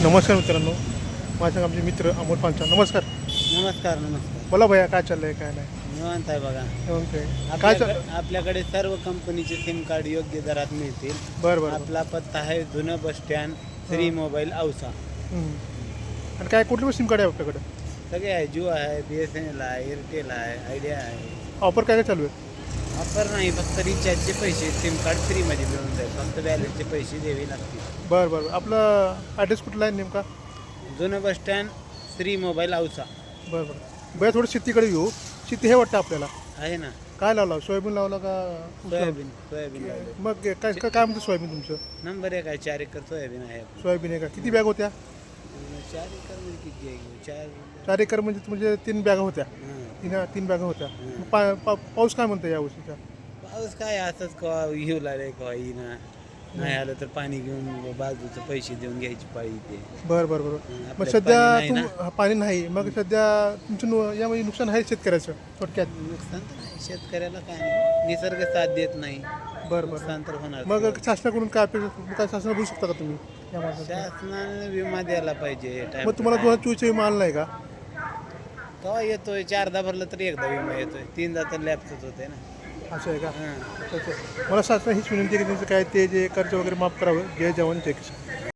नमस्कार मित्रांनो. माझ्या आमचे मित्र अमोल पांचा नमस्कार. नमस्कार नमस्कार. बोला भैया काय चाललंय काय नाही? निवांत आहे बघा. काय चाल आपल्याकडे आपल्याकडे सर्व कंपनीचे सिम कार्ड योग्य दरात मिळतील. बरं बरं बरं. आपला पत्ता आहे जुनं bus stand Shri Mobile Ausa. हम्म. आणि काय कुठलं सिम कार्ड आहे आपल्याकडे? सगळे आहे जिओ आहे बी एस एन एल आहे एअरटेल आहे आयडिया आहे. ऑफर काय काय चालू आहे? ऑफर नाही फक्त रिचार्जचे पैसे सिम कार्ड फ्रीमध्ये मिळून जाईल. फक्त बॅलन्सचे पैसे द्यावे लागतील. बरं बरं. बरं. आपला ॲड्रेस कुठला आहे नेमका? जुनं bus stand Shri Mobile Ausa. बरं बरं. भैया थोडं शेतीकडे घेऊ. शेती हे वाटतं आपल्याला. आहे ना. काय लावला? सोयाबीन लावला का ऊस? सोयाबीन सोयाबीन लावले. मग काय काय काय म्हणतं सोयाबीन तुमचं? नंबर एक आहे चार एकर सोयाबीन आहे. आपलं. सोयाबीन आहे का किती बॅग होत्या? चार एकर म्हणजे किती आहे? चार चार एकर म्हणजे म्हणजे तीन बॅगा होत्या. हां. तीन तीन बॅगा होत्या. मग पा पा- पाऊस काय म्हणतो या वर्षीचा? पाऊस काय असंच कवा येऊ लागले कवा येईना नाही आलं तर पाणी घेऊन बाजूचं पैसे देऊन घ्यायची पाळी ते बरं बरं बरं. मग सध्या पाणी तुम नाही हा, पाणी नाही. मग सध्या तुमचं नु- यामध्ये नुकसान आहे शेतकऱ्याचं थोडक्यात? नुकसान तर नाही. शेतकऱ्याला काय नाही. निसर्ग साथ देत नाही. बरं बरं. नुकसान तर होणार. मग शासनाकडून काय अपेक्षा काय शासना बोलू शकता का तुम्ही? या मार्गात? शासनाने विमा द्यायला पाहिजे मग तुम्हाला दोन. चोवीसचा विमा आला नाही का? केव्हा येतोय चारदा भरलं तर एकदा विमा येतोय. तीनदा तर लॅपच होते ना. असं आहे का? हां. अच्छा. मला शासना हीच विनंती आहे की त्यांचं काय ते जे कर्ज वगैरे माफ करावं जय जवान किसान